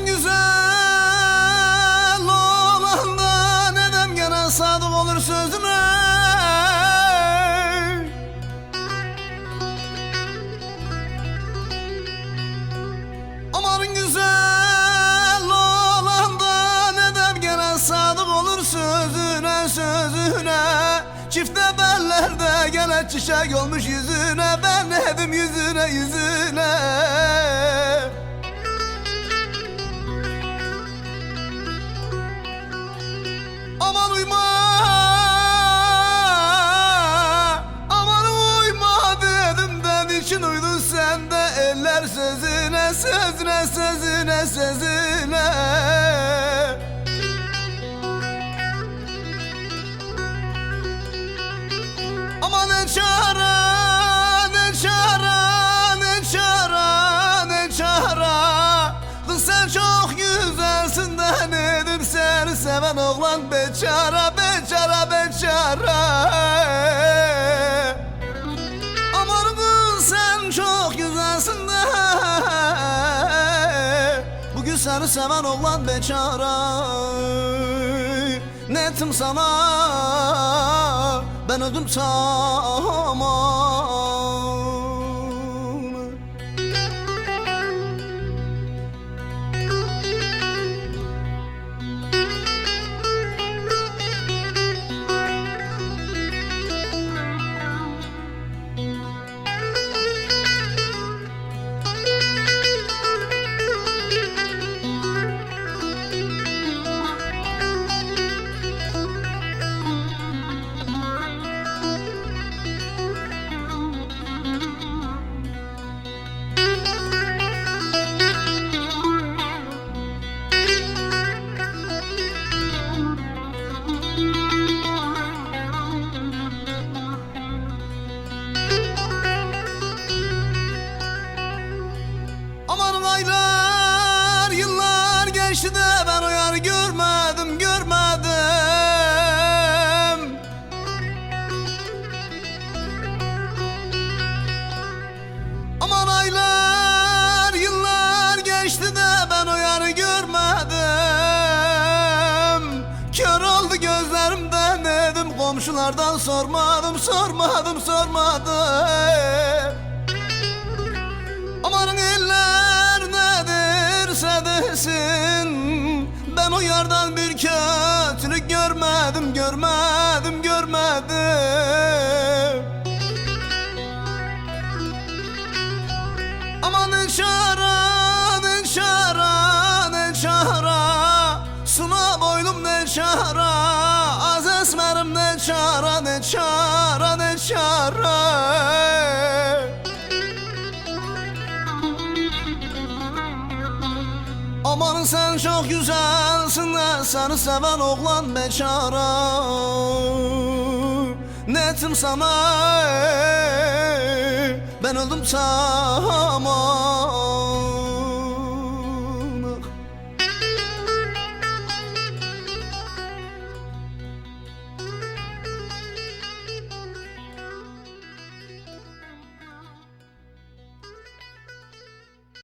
Sen güzel olanda neden gene sadık olur sözüne Aman güzel olanda neden gene sadık olur sözüne sözüne? Çifte bellerde gene çiçek olmuş yüzüne Ben evim yüzüne yüzüne. Aman uyma. Aman uyma dedim de için uydun sen de Eller sözüne sözüne sözüne sözüne. Aman ne çare beçara beçara beçara Aman kız sen çok güzelsin de. Bugün seni seven oğlan beçara Netim sana? Ben öldüm tamam Aman aylar yıllar geçti de ben o yarı görmedim görmedim. Aman aylar yıllar geçti de ben o yarı görmedim. Kör oldu gözlerimden dedim komşulardan sormadım sormadım sormadım. Amanın eller nedirse desin Ben o yardan bir kötülük görmedim görmedim görmedim. Aman ne çare ne çare ne çare Suna boylum ne çare Az esmerim ne çare ne çare ne çare Sen çok güzelsin seni seven oğlan beçara. Netim sana ben öldüm tamam